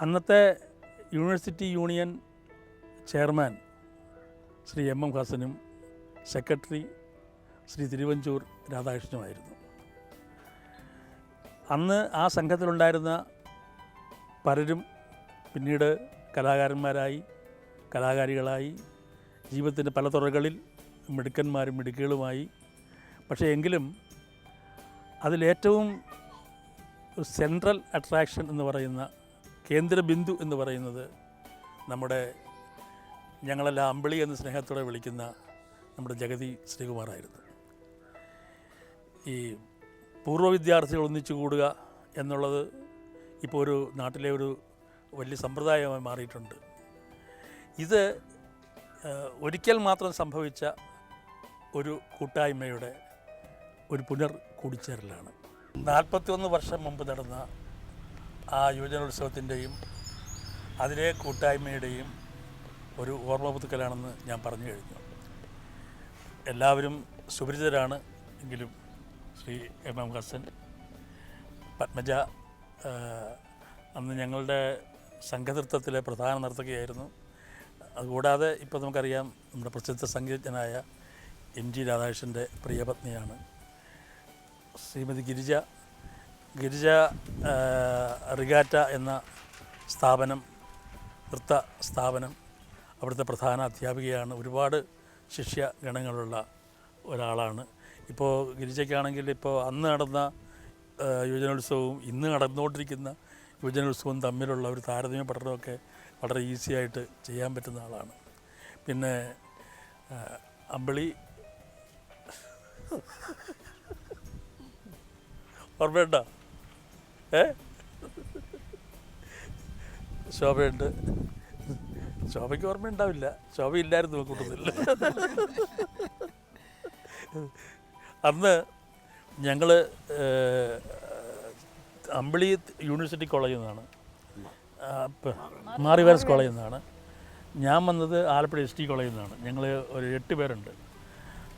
അന്നത്തെ university union chairman Shri M M ഹസനും secretary Shri Thiruvanchoor രാധാകൃഷ്ണനുമായിരുന്നു അന്ന് ആ സംഘത്തിലുണ്ടായിരുന്ന പലരും പിന്നീട് കലാകാരന്മാരായി കലാകാരികളായി ജീവിതത്തിന്റെ പല തുറകളിൽ മിടുക്കന്മാരും മിടുക്കുകളുമായി. പക്ഷേ എങ്കിലും അതിലേറ്റവും സെൻട്രൽ അട്രാക്ഷൻ എന്ന് പറയുന്ന കേന്ദ്രബിന്ദു എന്ന് പറയുന്നത് നമ്മുടെ ഞങ്ങളെല്ലാം അമ്പിളി എന്ന് സ്നേഹത്തോടെ വിളിക്കുന്ന നമ്മുടെ ജഗതി ശ്രീകുമാറായിരുന്നു. ഈ പൂർവ വിദ്യാർത്ഥികൾ ഒന്നിച്ചു കൂടുക എന്നുള്ളത് ഇപ്പോൾ ഒരു നാട്ടിലെ ഒരു വലിയ സമ്പ്രദായമായി മാറിയിട്ടുണ്ട്. ഇത് ഒരിക്കൽ മാത്രം സംഭവിച്ച ഒരു കൂട്ടായ്മയുടെ ഒരു പുനർ കൂടിച്ചേരലാണ് നാൽപ്പത്തിയൊന്ന് വർഷം മുമ്പ് നടന്ന ആ യുവജനോത്സവത്തിന്റെയും അതിലെ കൂട്ടായ്മയുടെയും ഒരു ഓർമ്മ പുതുക്കലാണെന്ന് ഞാൻ പറഞ്ഞു കഴിഞ്ഞു. എല്ലാവരും സുപരിചിതരാണ് എങ്കിലും ശ്രീ എം എം ഹസൻ പത്മജ അന്ന് ഞങ്ങളുടെ സംഘനൃത്തത്തിലെ പ്രധാന നർത്തകിയായിരുന്നു. അതുകൂടാതെ ഇപ്പോൾ നമുക്കറിയാം നമ്മുടെ പ്രസിദ്ധ സംഗീതജ്ഞനായ എം ജി രാധാകൃഷ്ണന്റെ പ്രിയപത്നിയാണ് ശ്രീമതി ഗിരിജ ഗിരിജ റിഗാറ്റ എന്ന സ്ഥാപനം നൃത്ത സ്ഥാപനം അവിടുത്തെ പ്രധാന അധ്യാപികയാണ്. ഒരുപാട് ശിഷ്യ ഗണങ്ങളുള്ള ഒരാളാണ്. ഇപ്പോൾ ഗിരിജയ്ക്കാണെങ്കിൽ ഇപ്പോൾ അന്ന് നടന്ന യുവജനോത്സവവും ഇന്ന് നടന്നുകൊണ്ടിരിക്കുന്ന യുവജനോത്സവവും തമ്മിലുള്ള ഒരു താരതമ്യ പഠനമൊക്കെ വളരെ ഈസിയായിട്ട് ചെയ്യാൻ പറ്റുന്ന ആളാണ്. പിന്നെ അമ്പിളി. ഓർമ്മയുണ്ടോ? ശോഭയുണ്ട്. ശോഭയ്ക്ക് ഓർമ്മ ഉണ്ടാവില്ല ശോഭ ഇല്ലായിരുന്നു കൂട്ടത്തില്ല അന്ന് ഞങ്ങൾ അമ്പിളി യൂണിവേഴ്സിറ്റി കോളേജിൽ നിന്നാണ്. ആ, മാറി വേർസ് കോളേജിൽ നിന്നാണ്. ഞാൻ വന്നത് ആലപ്പുഴ എസ് ടി കോളേജിൽ നിന്നാണ്. ഞങ്ങൾ ഒരു എട്ട് പേരുണ്ട്.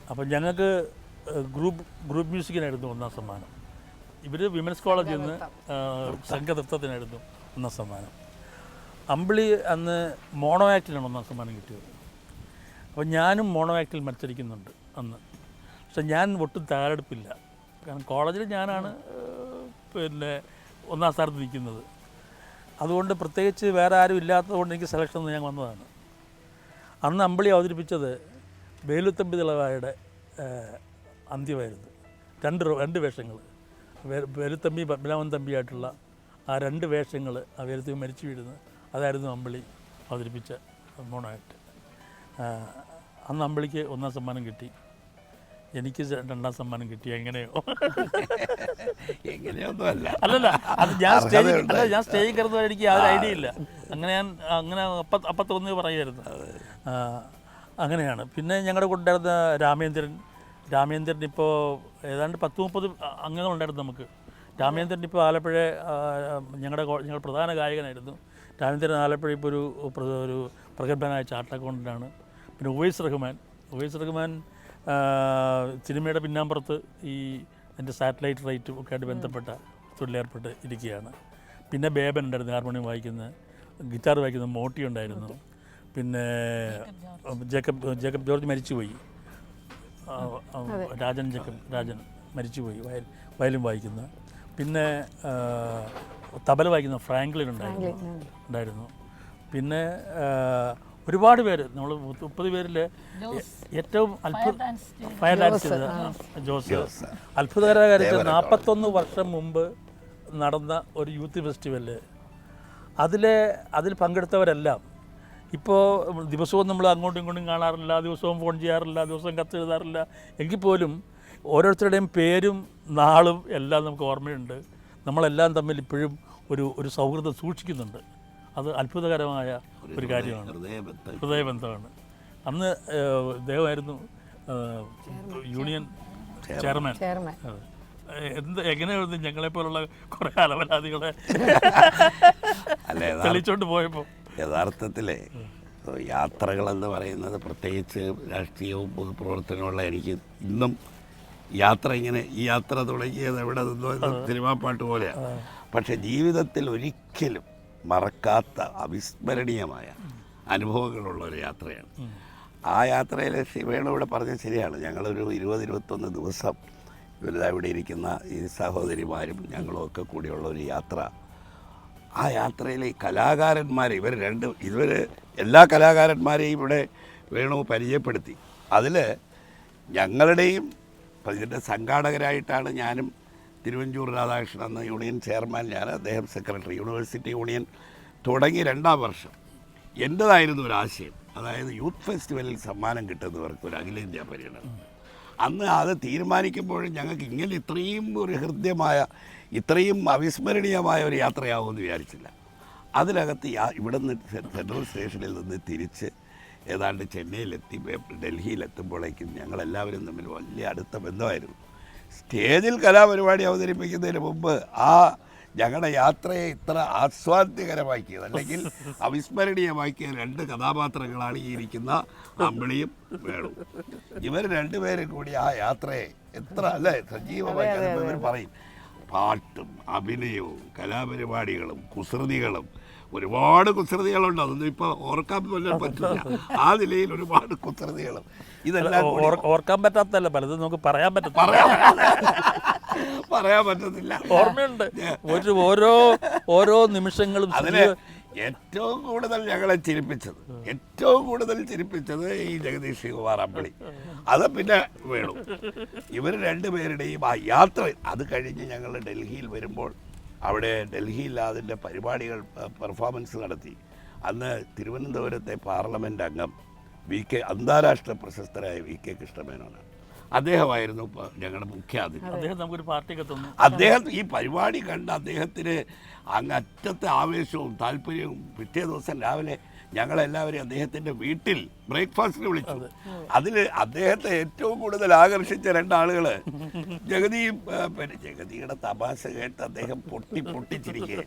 അപ്പം ഞങ്ങൾക്ക് ഗ്രൂപ്പ് ഗ്രൂപ്പ് മ്യൂസിക്കിനായിരുന്നു ഒന്നാം സമ്മാനം. ഇവർ വിമൻസ് കോളേജിൽ നിന്ന് സംഘതൃത്വത്തിനായിരുന്നു ഒന്നാം സമ്മാനം. അമ്പിളി അന്ന് മോണോ ആക്ടിലാണ് ഒന്നാം സമ്മാനം കിട്ടിയത്. അപ്പോൾ ഞാനും മോണോ ആക്ടിൽ മത്സരിക്കുന്നുണ്ട് അന്ന്. പക്ഷെ ഞാൻ ഒട്ടും തയ്യാറെടുപ്പില്ല. കാരണം കോളേജിൽ ഞാനാണ് പിന്നെ ഒന്നാം സ്ഥാനത്ത് നിൽക്കുന്നത്. അതുകൊണ്ട് പ്രത്യേകിച്ച് വേറെ ആരും ഇല്ലാത്തതുകൊണ്ട് എനിക്ക് സെലക്ഷൻ ഞാൻ വന്നതാണ്. അന്ന് അമ്പിളി അവതരിപ്പിച്ചത് വേലുത്തമ്പി തിളവായുടെ അന്ത്യമായിരുന്നു. രണ്ട് രണ്ട് വേഷങ്ങൾ വേലുത്തമ്പി പത്മനാഭൻ തമ്പിയായിട്ടുള്ള ആ രണ്ട് വേഷങ്ങൾ ആ വേലുത്തമ്പി മരിച്ചു വീഴുന്നത് അതായിരുന്നു അമ്പിളി അവതരിപ്പിച്ച മോണായിട്ട് അന്ന് അമ്പിളിക്ക് ഒന്നാം സമ്മാനം കിട്ടി. എനിക്ക് രണ്ടാം സമ്മാനം കിട്ടി. എങ്ങനെയോ. അല്ലല്ല അത് ഞാൻ സ്റ്റേജ്. അല്ല ഞാൻ സ്റ്റേജിൽ കയറുന്ന എനിക്ക് ആ. ഐഡിയ ഇല്ല. അങ്ങനെ ഞാൻ അങ്ങനെ അപ്പ അപ്പ തോന്നി പറയുമായിരുന്നു അങ്ങനെയാണ്. പിന്നെ ഞങ്ങളുടെ കൂടെ ഉണ്ടായിരുന്ന രാമേന്ദ്രൻ രാമേന്ദ്രൻ ഇപ്പോൾ ഏതാണ്ട് പത്ത് മുപ്പത് അംഗങ്ങളുണ്ടായിരുന്നു നമുക്ക്. രാമേന്ദ്രൻ ഇപ്പോൾ ആലപ്പുഴ ഞങ്ങളുടെ ഞങ്ങൾ ഞങ്ങളുടെ പ്രധാന ഗായകനായിരുന്നു. രാമേന്ദ്രൻ ആലപ്പുഴ ഇപ്പോൾ ഒരു ഒരു പ്രഗത്ഭനായ ചാർട്ട് അക്കൗണ്ടന്റാണ് പിന്നെ ഉവൈസ് റഹ്മാൻ. ഉവൈസ് റഹ്മാൻ സിനിമയുടെ പിന്നാമ്പുറത്ത് ഈ എന്റെ സാറ്റലൈറ്റ് റൈറ്റും ഒക്കെ ആയിട്ട് ബന്ധപ്പെട്ട തൊഴിലേർപ്പെട്ട് ഇരിക്കുകയാണ്. പിന്നെ ബേബൻ ഉണ്ടായിരുന്നു ഹാർമോണിയം വായിക്കുന്ന ഗിറ്റാർ വായിക്കുന്ന മോട്ടി ഉണ്ടായിരുന്നു. പിന്നെ ജേക്കബ് ജേക്കബ് ജോർജ് മരിച്ചുപോയി. രാജൻ ജക്കൻ രാജൻ മരിച്ചുപോയി വയൽ വയലും വായിക്കുന്ന. പിന്നെ തബല വായിക്കുന്ന ഫ്രാങ്ക്ലിൻ ഉണ്ടായിരുന്നു. ഉണ്ടായിരുന്നു. പിന്നെ ഒരുപാട് പേര് നമ്മൾ മുപ്പത് പേരിൽ ഏറ്റവും അത്ഭുത ഫയർ ഡാൻസ് ചെയ്ത ജോസ്. അത്ഭുതകരമായ കാര്യത്തിൽ നാൽപ്പത്തൊന്ന് വർഷം മുമ്പ് നടന്ന ഒരു യൂത്ത് ഫെസ്റ്റിവലിൽ അതിലെ അതിൽ പങ്കെടുത്തവരെല്ലാം ഇപ്പോൾ ദിവസവും നമ്മൾ അങ്ങോട്ടും ഇങ്ങോട്ടും കാണാറില്ല ദിവസവും ഫോൺ ചെയ്യാറില്ല ദിവസവും കത്ത് എഴുതാറില്ല. എങ്കിൽ പോലും ഓരോരുത്തരുടെയും പേരും നാളും എല്ലാം നമുക്ക് ഓർമ്മയുണ്ട്. നമ്മളെല്ലാം തമ്മിൽ ഇപ്പോഴും ഒരു ഒരു സൗഹൃദം സൂക്ഷിക്കുന്നുണ്ട്. അത് അത്ഭുതകരമായ ഒരു കാര്യമാണ്. ഹൃദയബന്ധമാണ്. അന്ന് ഇദ്ദേഹമായിരുന്നു യൂണിയൻ ചെയർമാൻ. എന്ത് എങ്ങനെയായിരുന്നു ഞങ്ങളെപ്പോലുള്ള കുറേ അലവലാദികളെ തെളിച്ചോണ്ട് പോയപ്പോൾ യഥാർത്ഥത്തിലെ യാത്രകളെന്ന് പറയുന്നത് പ്രത്യേകിച്ച് രാഷ്ട്രീയവും പൊതുപ്രവർത്തനമുള്ള എനിക്ക് ഇന്നും യാത്ര ഇങ്ങനെ ഈ യാത്ര തുടങ്ങിയത് എവിടെ നിന്നോ സിനിമാ പാട്ട് പോലെയാണ് പക്ഷെ ജീവിതത്തിൽ ഒരിക്കലും മറക്കാത്ത അവിസ്മരണീയമായ അനുഭവങ്ങളുള്ള ഒരു യാത്രയാണ് ആ യാത്രയിൽ ശിവേണ ഇവിടെ പറഞ്ഞത് ശരിയാണ്. ഞങ്ങളൊരു ഇരുപത് ഇരുപത്തൊന്ന് ദിവസം ഇവരിതാ ഇവിടെ ഇരിക്കുന്ന ഈ സഹോദരിമാരും ഞങ്ങളും ഒക്കെ കൂടിയുള്ള ഒരു യാത്ര ആ യാത്രയിലെ ഈ കലാകാരന്മാർ ഇവർ രണ്ട് ഇവർ എല്ലാ കലാകാരന്മാരെയും ഇവിടെ വേണു പരിചയപ്പെടുത്തി. അതിൽ ഞങ്ങളുടെയും ഇതിന്റെ സംഘാടകരായിട്ടാണ് ഞാനും തിരുവഞ്ചൂർ രാധാകൃഷ്ണൻ എന്ന യൂണിയൻ ചെയർമാൻ ഞാൻ അദ്ദേഹം സെക്രട്ടറി യൂണിവേഴ്സിറ്റി യൂണിയൻ തുടങ്ങി രണ്ടാം വർഷം. എന്റേതായിരുന്നു ഒരാശയം അതായത് യൂത്ത് ഫെസ്റ്റിവലിൽ സമ്മാനം കിട്ടുന്നവർക്ക് ഒരു അഖിലേന്ത്യാ പര്യടനം. അന്ന് അത് തീരുമാനിക്കുമ്പോഴും ഞങ്ങൾക്ക് ഇങ്ങനെ ഇത്രയും ഒരു ഹൃദ്യമായ ഇത്രയും അവിസ്മരണീയമായ ഒരു യാത്രയാവുമെന്ന് വിചാരിച്ചില്ല. അതിനകത്ത് ഇവിടെ നിന്ന് സെൻട്രൽ സ്റ്റേഷനിൽ നിന്ന് തിരിച്ച് ഏതാണ്ട് ചെന്നൈയിലെത്തി ഡൽഹിയിലെത്തുമ്പോഴേക്കും ഞങ്ങളെല്ലാവരും തമ്മിൽ വലിയ അടുത്ത ബന്ധമായിരുന്നു. സ്റ്റേജിൽ കലാപരിപാടി അവതരിപ്പിക്കുന്നതിന് മുമ്പ് ആ ഞങ്ങളുടെ യാത്രയെ ഇത്ര ആസ്വാദ്യകരമാക്കിയത്. അല്ലെങ്കിൽ അവിസ്മരണീയമാക്കിയ രണ്ട് കഥാപാത്രങ്ങളാണ് ഈ ഇരിക്കുന്ന അമ്പിളിയും വേണു. ഇവർ രണ്ടുപേരും കൂടി ആ യാത്രയെ എത്ര അല്ലേ സജീവമായി ഇവർ പറയും. പാട്ടും അഭിനയവും കലാപരിപാടികളും കുസൃതികളും ഒരുപാട് കുസൃതികളുണ്ട്. അതൊന്നും ഇപ്പോൾ ഓർക്കാൻ പോലും പറ്റില്ല. ആ നിലയിൽ ഒരുപാട് കുസൃതികളും. ഇതെല്ലാം ഓർക്കാൻ പറ്റാത്തല്ല പലതും നമുക്ക് പറയാൻ പറ്റും പറയാൻ പറയാൻ പറ്റത്തില്ല. ഓർമ്മയുണ്ട്. ഒരു ഓരോ ഓരോ നിമിഷങ്ങളും അതിന് ഏറ്റവും കൂടുതൽ ഞങ്ങളെ ചിരിപ്പിച്ചത് ഏറ്റവും കൂടുതൽ ചിരിപ്പിച്ചത് ഈ ജഗദീഷ് ശിവകുമാർ അമ്പിളി. അത് പിന്നെ വേണു. ഇവർ രണ്ടുപേരുടെയും ആ യാത്ര അത് കഴിഞ്ഞ് ഞങ്ങൾ ഡൽഹിയിൽ വരുമ്പോൾ അവിടെ ഡൽഹിയിൽ അതിന്റെ പരിപാടികൾ പെർഫോമൻസ് നടത്തി. അന്ന് തിരുവനന്തപുരത്തെ പാർലമെന്റ് അംഗം വി കെ അന്താരാഷ്ട്ര പ്രശസ്തരായ വി കെ കൃഷ്ണമേനോനാണ്. അദ്ദേഹമായിരുന്നു ഞങ്ങളുടെ മുഖ്യാതിഥി അദ്ദേഹം നമുക്കൊരു പാർട്ടിയൊക്കെ തന്നു. അദ്ദേഹം ഈ പരിപാടി കണ്ട് അദ്ദേഹത്തിന് അങ്ങ് അറ്റത്തെ ആവേശവും താല്പര്യവും പിറ്റേ ദിവസം രാവിലെ ഞങ്ങളെല്ലാവരെയും അദ്ദേഹത്തിന്റെ വീട്ടിൽ ബ്രേക്ക്ഫാസ്റ്റിന് വിളിച്ചു. അതിൽ അദ്ദേഹത്തെ ഏറ്റവും കൂടുതൽ ആകർഷിച്ച രണ്ടാളുകൾ ജഗതിയും പിന്നെ ജഗതിയുടെ തമാശ കേട്ട് അദ്ദേഹം പൊട്ടി പൊട്ടിച്ചിരിക്കുക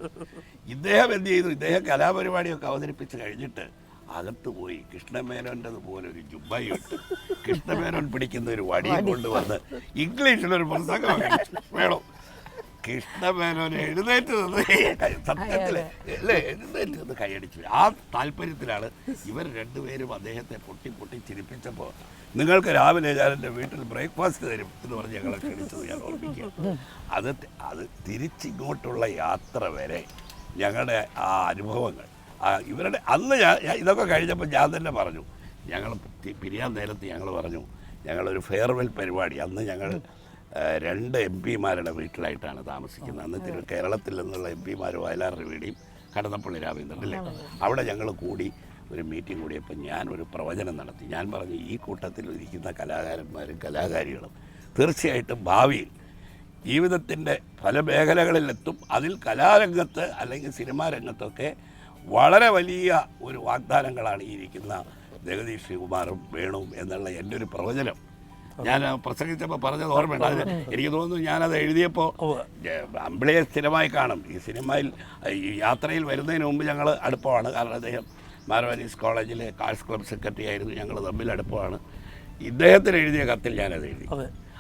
ഇദ്ദേഹം എന്ത് ചെയ്തു? ഇദ്ദേഹം കലാപരിപാടിയൊക്കെ അവതരിപ്പിച്ച് കഴിഞ്ഞിട്ട് അകത്ത് പോയി. കൃഷ്ണമേനോന്റെത് പോലെ ഒരു ജുബായി ഇട്ട് കൃഷ്ണമേനോൻ പിടിക്കുന്ന ഒരു വടിയും കൊണ്ടുവന്ന് ഇംഗ്ലീഷിലൊരു പുസ്തകം വേണം. കൃഷ്ണമേനോൻ എഴുന്നേറ്റ് നിന്ന് സത്യത്തിൽ അല്ലേ? എഴുന്നേറ്റ് നിന്ന് കൈയടിച്ചു. ആ താല്പര്യത്തിലാണ് ഇവർ രണ്ടുപേരും അദ്ദേഹത്തെ പൊട്ടി പൊട്ടി ചിരിപ്പിച്ചപ്പോൾ നിങ്ങൾക്ക് രാവിലെ ഞാൻ എന്റെ വീട്ടിൽ ബ്രേക്ക്ഫാസ്റ്റ് തരും എന്ന് പറഞ്ഞ് ഞങ്ങളെ ക്ഷണിച്ചത് ഞാൻ ഓർമ്മിക്കുക അത് അത് തിരിച്ചിങ്ങോട്ടുള്ള യാത്ര വരെ ഞങ്ങളുടെ ആ അനുഭവങ്ങൾ ഇവരുടെ അന്ന് ഞാൻ ഇതൊക്കെ കഴിഞ്ഞപ്പോൾ ഞാൻ തന്നെ പറഞ്ഞു. ഞങ്ങൾ പിരിയാൻ നേരത്ത് ഞങ്ങൾ പറഞ്ഞു ഞങ്ങളൊരു ഫെയർവെൽ പരിപാടി. അന്ന് ഞങ്ങൾ രണ്ട് എം പിമാരുടെ വീട്ടിലായിട്ടാണ് താമസിക്കുന്നത്. അന്ന് തിരു കേരളത്തിൽ നിന്നുള്ള എം പിമാർ വയലാർ രവിയുടെയും കടന്നപ്പള്ളി രാമേന്ദ്രൻ അല്ലേ? അവിടെ ഞങ്ങൾ കൂടി ഒരു മീറ്റിംഗ് കൂടിയപ്പോൾ ഞാൻ ഒരു പ്രവചനം നടത്തി. ഞാൻ പറഞ്ഞു ഈ കൂട്ടത്തിൽ ഇരിക്കുന്ന കലാകാരന്മാരും കലാകാരികളും തീർച്ചയായിട്ടും ഭാവിയിൽ ജീവിതത്തിന്റെ പല മേഖലകളിലെത്തും. അതിൽ കലാരംഗത്ത് അല്ലെങ്കിൽ സിനിമാ രംഗത്തൊക്കെ വളരെ വലിയ ഒരു വാഗ്ദാനങ്ങളാണ് ഈ ഇരിക്കുന്ന ജഗദീഷ് ശ്രീകുമാറും വേണും എന്നുള്ള എന്റെ ഒരു പ്രവചനം. ഞാൻ പ്രസംഗിച്ചപ്പോൾ പറഞ്ഞത് ഓർമ്മയുണ്ട്. അതിന് എനിക്ക് തോന്നുന്നു ഞാനത് എഴുതിയപ്പോൾ അമ്പിളിയെ സ്ഥിരമായി കാണും. ഈ സിനിമയിൽ ഈ യാത്രയിൽ വരുന്നതിന് മുമ്പ് ഞങ്ങൾ അടുപ്പമാണ്. കാരണം അദ്ദേഹം മാരവാനീസ് കോളേജിലെ കാഴ്സ് ക്ലബ് സെക്രട്ടറി ആയിരുന്നു. ഞങ്ങൾ തമ്മിൽ അടുപ്പമാണ്. ഇദ്ദേഹത്തിന് എഴുതിയ കത്തിൽ ഞാനത് എഴുതി.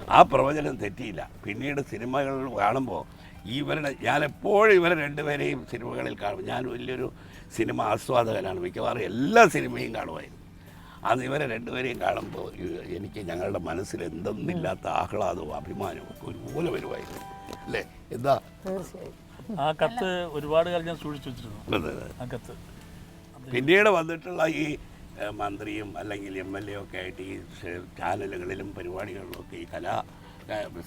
ആ പ്രവചനം തെറ്റിയില്ല. പിന്നീട് സിനിമകൾ കാണുമ്പോൾ ഇവരുടെ ഞാൻ എപ്പോഴും ഇവരെ രണ്ടുപേരെയും സിനിമകളിൽ കാണും. ഞാൻ വലിയൊരു സിനിമ ആസ്വാദകനാണ്. മിക്കവാറും എല്ലാ സിനിമയും കാണുമായിരുന്നു. അന്ന് ഇവരെ രണ്ടുപേരെയും കാണുമ്പോൾ എനിക്ക് ഞങ്ങളുടെ മനസ്സിൽ എന്തെന്നില്ലാത്ത ആഹ്ലാദവും അഭിമാനവും ഒക്കെ ഒരുപോലെ വരുമായിരുന്നു. അല്ലേ? എന്താ? ആ കത്ത് ഒരുപാട് കാലം ഞാൻ സൂക്ഷിച്ചു വെച്ചിരുന്നു. ആ കത്ത്. പിന്നീട് വന്നിട്ടുള്ള ഈ മന്ത്രിയും അല്ലെങ്കിൽ എം എൽ എ ഒക്കെ ആയിട്ട് ഈ ചാനലുകളിലും പരിപാടികളിലും ഒക്കെ ഈ കലാ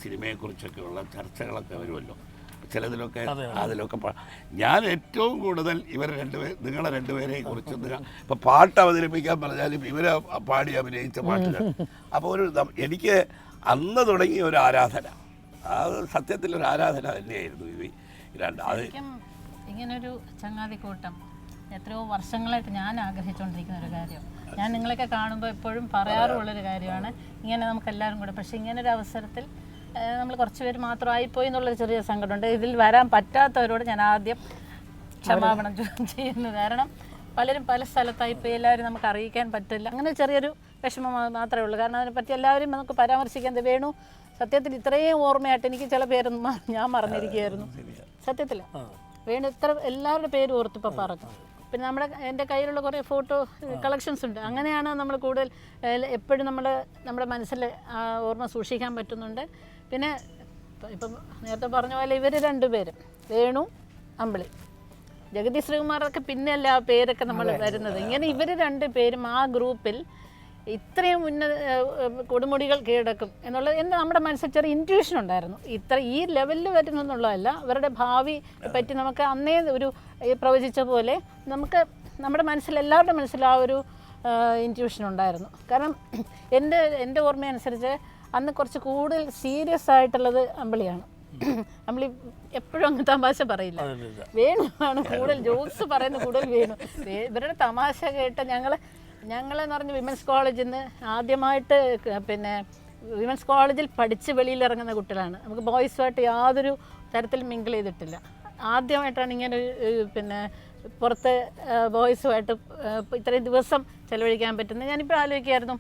സിനിമയെക്കുറിച്ചൊക്കെയുള്ള ചർച്ചകളൊക്കെ വരുമല്ലോ. ചിലതിലൊക്കെ അതെ, അതിലൊക്കെ ഞാൻ ഏറ്റവും കൂടുതൽ ഇവരെ രണ്ടുപേർ നിങ്ങളെ രണ്ടുപേരെയും കുറിച്ച് ഇപ്പൊ പാട്ട് അവതരിപ്പിക്കാൻ പറഞ്ഞാലും ഇവരെ പാടി അഭിനയിച്ച പാട്ടുകൾ അപ്പോൾ ഒരു എനിക്ക് അന്ന് തുടങ്ങിയ ഒരു ആരാധന അത് സത്യത്തിൽ ഒരു ആരാധന തന്നെയായിരുന്നു ഇത് രണ്ട്. അത് ഇങ്ങനൊരു ചങ്ങാതിക്കൂട്ടം. എത്രയോ വർഷങ്ങളായിട്ട് ഞാൻ ആഗ്രഹിച്ചുകൊണ്ടിരിക്കുന്ന ഒരു കാര്യം. ഞാൻ നിങ്ങളൊക്കെ കാണുമ്പോൾ എപ്പോഴും പറയാറുള്ളൊരു കാര്യമാണ് ഇങ്ങനെ നമുക്ക് എല്ലാവരും കൂടെ പക്ഷേ ഇങ്ങനൊരു അവസരത്തിൽ നമ്മൾ കുറച്ച് പേര് മാത്രമായിപ്പോയി എന്നുള്ളൊരു ചെറിയ സങ്കടമുണ്ട്. ഇതിൽ വരാൻ പറ്റാത്തവരോട് ഞാൻ ആദ്യം ക്ഷമാപണം ചെയ്യുന്നു. കാരണം പലരും പല സ്ഥലത്തായി ഇപ്പോൾ എല്ലാവരും നമുക്ക് അറിയിക്കാൻ പറ്റില്ല. അങ്ങനെ ചെറിയൊരു വിഷമം മാത്രമേ ഉള്ളൂ. കാരണം അതിനെപ്പറ്റി എല്ലാവരും നമുക്ക് പരാമർശിക്കാൻ വേണു. സത്യത്തിൽ ഇത്രയും ഓർമ്മയായിട്ട് എനിക്ക് ചില പേരൊന്നും ഞാൻ മറന്നിരിക്കുകയായിരുന്നു. സത്യത്തിൽ വേണു ഇത്ര എല്ലാവരുടെ പേരും ഓർത്തിപ്പോൾ പറഞ്ഞു. പിന്നെ നമ്മുടെ എന്റെ കയ്യിലുള്ള കുറേ ഫോട്ടോ കളക്ഷൻസ് ഉണ്ട്. അങ്ങനെയാണ് നമ്മൾ കൂടുതൽ എപ്പോഴും നമ്മൾ നമ്മുടെ മനസ്സിൽ ആ ഓർമ്മ സൂക്ഷിക്കാൻ പറ്റുന്നുണ്ട്. പിന്നെ ഇപ്പം- നേരത്തെ പറഞ്ഞ പോലെ ഇവർ രണ്ടുപേരും വേണു അമ്പിളി. ജഗതി ശ്രീകുമാറൊക്കെ പിന്നെയല്ല ആ പേരൊക്കെ നമ്മൾ വരുന്നത്. ഇങ്ങനെ ഇവർ രണ്ട് പേരും ആ ഗ്രൂപ്പിൽ ഇത്രയും ഉന്നത കൊടുമുടികൾ കീഴടക്കും എന്നുള്ളത് എന്റെ നമ്മുടെ മനസ്സിൽ ചെറിയ ഇന്റ്യൂഷൻ ഉണ്ടായിരുന്നു. ഇത്ര ഈ ലെവലിൽ വരുന്നെന്നുള്ളതല്ല. അവരുടെ ഭാവി പറ്റി നമുക്ക് അന്നേ ഒരു പ്രവചിച്ച പോലെ നമുക്ക് നമ്മുടെ മനസ്സിൽ എല്ലാവരുടെ മനസ്സിൽ ആ ഒരു ഇന്റ്യൂഷൻ ഉണ്ടായിരുന്നു. കാരണം എന്റെ എന്റെ ഓർമ്മയനുസരിച്ച് അന്ന് കുറച്ച് കൂടുതൽ സീരിയസ് ആയിട്ടുള്ളത് അമ്പിളിയാണ്. അമ്പിളി എപ്പോഴും അങ്ങ് തമാശ പറയില്ല. വേണുവാണ് കൂടുതൽ ജോക്സ് പറയുന്ന കൂടുതൽ വേണു. ഇവരുടെ തമാശ കേട്ട് ഞങ്ങൾ ഞങ്ങളെന്ന് പറഞ്ഞ വിമൻസ് കോളേജിൽ നിന്ന് ആദ്യമായിട്ട് പിന്നെ വിമൻസ് കോളേജിൽ പഠിച്ച് വെളിയിൽ ഇറങ്ങുന്ന കുട്ടികളാണ്. നമുക്ക് ബോയ്സുമായിട്ട് യാതൊരു തരത്തിലും മിങ്കിൾ ചെയ്തിട്ടില്ല. ആദ്യമായിട്ടാണ് ഇങ്ങനെ പിന്നെ പുറത്ത് ബോയ്സുമായിട്ട് ഇത്രയും ദിവസം ചെലവഴിക്കാൻ പറ്റുന്നത്. ഞാനിപ്പോൾ ആലോചിക്കായിരുന്നു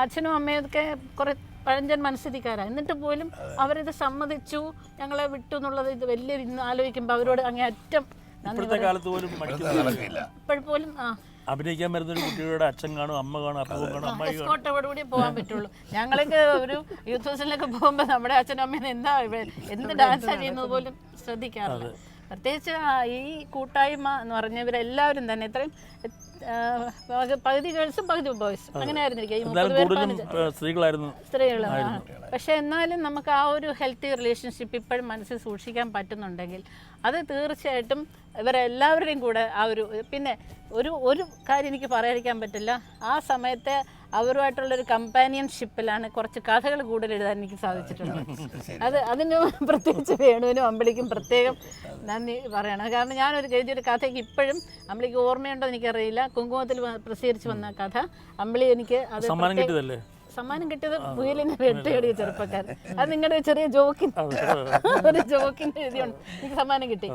അച്ഛനും അമ്മയൊക്കെ ഒക്കെ കുറേ പഴഞ്ചൻ മനസ്ഥിതിക്കാരാണ് എന്നിട്ട് പോലും അവരിത് സമ്മതിച്ചു ഞങ്ങളെ വിട്ടു എന്നുള്ളത് ഇത് വലിയ ഇന്ന് ആലോചിക്കുമ്പോൾ അവരോട് അങ്ങേ അറ്റം ഇപ്പോഴത്തെ കാലത്ത് പോലും മടിക്കുന്നില്ല ഇപ്പോഴും ആ. അഭിനയിക്കാൻ വരുന്ന ഒരു കുട്ടിയുടെ അച്ഛൻ കാണും അമ്മ കാണും അപ്പവും കാണും അമ്മായി കാണും. പോകാൻ പറ്റുള്ളൂ. ഞങ്ങളൊക്കെ ഒരു യൂത്ത് ഹോസ്റ്റലിലൊക്കെ പോകുമ്പോൾ നമ്മുടെ അച്ഛനും അമ്മയും എന്താ ഇവ- എന്ത് ഡാൻസ് ചെയ്യുന്നത് പോലും ശ്രദ്ധിക്കാറില്ല. പ്രത്യേകിച്ച് ഈ കൂട്ടായ്മ എന്ന് പറഞ്ഞവരെല്ലാവരും തന്നെ ഇത്രയും പകുതി ഗേൾസും പകുതി ബോയ്സും. അങ്ങനെ ആയിരുന്നിരിക്കും സ്ത്രീകളായിരുന്നു സ്ത്രീകളാണ്. പക്ഷെ എന്നാലും നമുക്ക് ആ ഒരു ഹെൽത്തി റിലേഷൻഷിപ്പ് ഇപ്പോഴും മനസ്സിൽ സൂക്ഷിക്കാൻ പറ്റുന്നുണ്ടെങ്കിൽ അത് തീർച്ചയായിട്ടും ഇവരെല്ലാവരുടെയും കൂടെ ആ ഒരു പിന്നെ ഒരു ഒരു കാര്യം എനിക്ക് പറയാതിരിക്കാൻ പറ്റില്ല. ആ സമയത്തെ അവരുമായിട്ടുള്ളൊരു കമ്പാനിയൻഷിപ്പിലാണ് കുറച്ച് കഥകൾ കൂടുതൽ എഴുതാൻ എനിക്ക് സാധിച്ചിട്ടുണ്ട് അത് അതിന് പ്രത്യേകിച്ച് വേണുവിനും അമ്പിളിക്കും പ്രത്യേകം നന്ദി പറയണം. കാരണം ഞാനൊരു എഴുതിയൊരു കഥയ്ക്ക് ഇപ്പോഴും അമ്പിളിക്ക് ഓർമ്മയുണ്ടോ എനിക്കറിയില്ല. കുങ്കുമത്തിൽ പ്രസിദ്ധീകരിച്ചു വന്ന കഥ. അമ്പിളി എനിക്ക് അത് സമ്മാനം കിട്ടിയതല്ലേ? സമ്മാനം കിട്ടിയത് മുയലിനെ വെട്ടുകടിയ ചെറുപ്പക്കാരൻ. അത് നിങ്ങളുടെ ചെറിയ ജോക്കിൻ ഒരു ജോക്കിൻ എഴുതിയുണ്ട് എനിക്ക് സമ്മാനം കിട്ടി.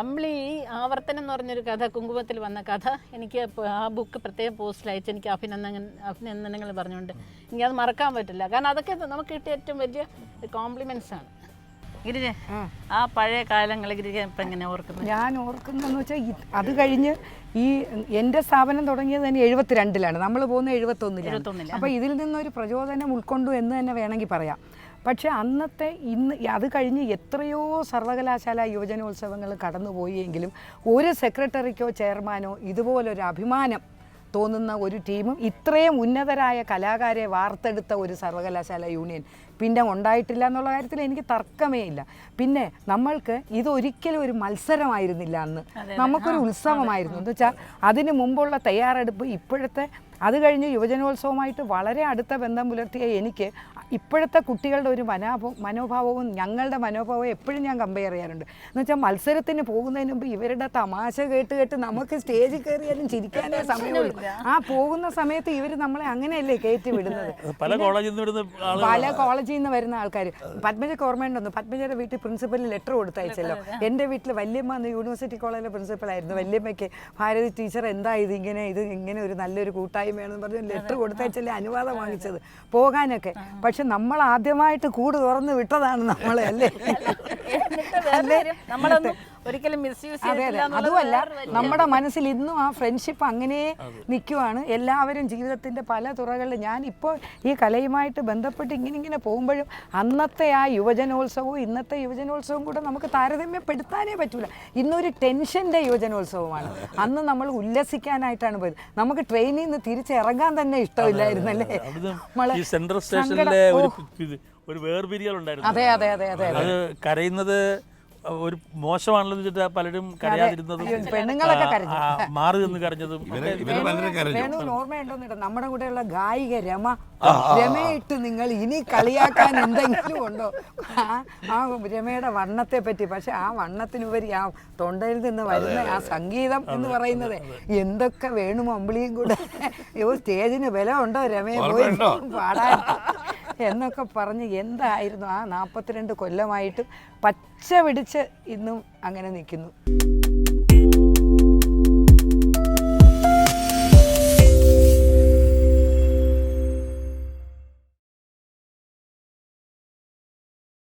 അമ്പിളി ആവർത്തനം എന്ന് പറഞ്ഞൊരു കഥ കുങ്കുമത്തിൽ വന്ന കഥ എനിക്ക് ആ ബുക്ക് പ്രത്യേകം പോസ്റ്റിൽ അയച്ച് എനിക്ക് അഭിനന്ദന അഭിനന്ദനങ്ങൾ പറഞ്ഞുകൊണ്ട്. എനിക്കത് മറക്കാൻ പറ്റില്ല. കാരണം അതൊക്കെ നമുക്ക് കിട്ടിയ ഏറ്റവും വലിയ കോംപ്ലിമെന്റ്സ് ആണ്. ഗിരിജ ആ. പഴയ കാലങ്ങൾ ഗിരിജ ഇപ്പം എങ്ങനെ ഓർക്കുന്നത്? ഞാൻ ഓർക്കുന്നതെന്ന് വെച്ചാൽ അത് കഴിഞ്ഞ് ഈ എന്റെ സ്ഥാപനം തുടങ്ങിയത് തന്നെ എഴുപത്തിരണ്ടിലാണ്. നമ്മൾ പോകുന്ന എഴുപത്തൊന്നിലാണ്. എഴുപത്തൊന്നിൽ, അപ്പോൾ ഇതിൽ നിന്നൊരു പ്രചോദനം ഉൾക്കൊണ്ടു എന്ന് തന്നെ വേണമെങ്കിൽ പറയാം. പക്ഷെ അന്നത്തെ ഇന്ന് അത് കഴിഞ്ഞ് എത്രയോ സർവകലാശാല യുവജനോത്സവങ്ങൾ കടന്നുപോയെങ്കിലും ഒരു സെക്രട്ടറിക്കോ ചെയർമാനോ ഇതുപോലൊരു അഭിമാനം തോന്നുന്ന ഒരു ടീമും ഇത്രയും ഉന്നതരായ കലാകാരെ വാർത്തെടുത്ത ഒരു സർവകലാശാല യൂണിയൻ പിന്നെ ഉണ്ടായിട്ടില്ല എന്നുള്ള കാര്യത്തിൽ എനിക്ക് തർക്കമേ ഇല്ല. പിന്നെ നമ്മൾക്ക് ഇതൊരിക്കലും ഒരു മത്സരമായിരുന്നില്ല അന്ന്. നമുക്കൊരു ഉത്സവമായിരുന്നു. എന്ന് വെച്ചാൽ അതിന് മുമ്പുള്ള തയ്യാറെടുപ്പ് ഇപ്പോഴത്തെ അത് കഴിഞ്ഞ് യുവജനോത്സവമായിട്ട് വളരെ അടുത്ത ബന്ധം പുലർത്തിയ എനിക്ക് ഇപ്പോഴത്തെ കുട്ടികളുടെ ഒരു മനോഭാവം മനോഭാവവും ഞങ്ങളുടെ മനോഭാവവും എപ്പോഴും ഞാൻ കമ്പയർ ചെയ്യാറുണ്ട്. എന്ന് വെച്ചാൽ മത്സരത്തിന് പോകുന്നതിന് മുമ്പ് ഇവരുടെ തമാശ കേട്ട് കേട്ട് നമുക്ക് സ്റ്റേജിൽ കയറിയാലും ചിരിക്കാനേ സമയമുള്ളൂ. ആ പോകുന്ന സമയത്ത് ഇവർ നമ്മളെ അങ്ങനെയല്ലേ കയറ്റി വിടുന്നത്? പല കോളേജിൽ നിന്ന് പല കോളേജിൽ നിന്ന് വരുന്ന ആൾക്കാർ പത്മജക്ക് ഓർമ്മയുണ്ടെന്ന് പത്മജയുടെ വീട്ടിൽ പ്രിൻസിപ്പലിന് ലെറ്റർ കൊടുത്തയച്ചല്ലോ. എന്റെ വീട്ടിൽ വല്യമ്മ അന്ന് യൂണിവേഴ്സിറ്റി കോളേജിലെ പ്രിൻസിപ്പളായിരുന്നു വല്യമ്മയ്ക്ക് ഭാരതി ടീച്ചർ എന്താ ഇത് ഇങ്ങനെ ഇത് ഇങ്ങനെ ഒരു നല്ലൊരു കൂട്ടായ്മയാണെന്ന് പറഞ്ഞ് ലെറ്റർ കൊടുത്തയച്ചല്ലേ അനുവാദം വാങ്ങിച്ചത്. പോകാനൊക്കെ. പക്ഷെ നമ്മൾ ആദ്യമായിട്ട് കൂട് തുറന്ന് വിട്ടതാണ് നമ്മളെ അല്ലേ നമ്മളൊന്നും ഒരിക്കലും മിസ്യൂസ് അതുമല്ല നമ്മുടെ മനസ്സിൽ ഇന്നും ആ ഫ്രണ്ട്ഷിപ്പ് അങ്ങനെ നിൽക്കുവാണ് എല്ലാവരും ജീവിതത്തിന്റെ പല തുറകളിൽ ഞാൻ ഇപ്പോൾ ഈ കലയുമായിട്ട് ബന്ധപ്പെട്ട് ഇങ്ങനെ ഇങ്ങനെ പോകുമ്പോഴും അന്നത്തെ ആ യുവജനോത്സവവും ഇന്നത്തെ യുവജനോത്സവവും കൂടെ നമുക്ക് താരതമ്യപ്പെടുത്താനേ പറ്റൂല. ഇന്നൊരു ടെൻഷന്റെ യുവജനോത്സവമാണ്. അന്ന് നമ്മൾ ഉല്ലസിക്കാനായിട്ടാണ് പോയത്. നമുക്ക് ട്രെയിനിൽ നിന്ന് തിരിച്ചിറങ്ങാൻ തന്നെ ഇഷ്ടമില്ലായിരുന്നല്ലേ? സെൻട്രൽ സ്റ്റേഷനിലെ ഒരു ഒരു വേർപിരിയൽ ഉണ്ടായിരുന്നു. അതെ അതെ അതെ അതെ അത്. കരയുന്നത് ഒരു മോശമാണല്ലോ വെച്ചിട്ട് പലരും കരയാതിരുന്നതും പെണ്ണുങ്ങളൊക്കെ കരഞ്ഞു. ആ, മാറി നിന്ന് കരഞ്ഞതും ഇവർ ഇവർ കരഞ്ഞു. വേണു ഓർമ്മയുണ്ടോന്നിട്ട് നമ്മുടെ കൂടെയുള്ള ഗായിക രമ രമയിട്ട് നിങ്ങൾ ഇനി കളിയാക്കാൻ എന്തെങ്കിലും ഉണ്ടോ? ആ രമയുടെ വണ്ണത്തെ പറ്റി പക്ഷെ ആ വണ്ണത്തിനുപരി ആ തൊണ്ടയിൽ നിന്ന് വരുന്ന ആ സംഗീതം എന്ന് പറയുന്നത് എന്തൊക്കെ വേണു അമ്പിളിയും കൂടെ. സ്റ്റേജിന് വില ഉണ്ടോ രമയെ പോയി? പാടാൻ. എന്നൊക്കെ പറഞ്ഞ് എന്തായിരുന്നു ആ നാൽപ്പത്തിരണ്ട് കൊല്ലമായിട്ടും പച്ച പിടിച്ച് ഇന്നും അങ്ങനെ നിൽക്കുന്നു.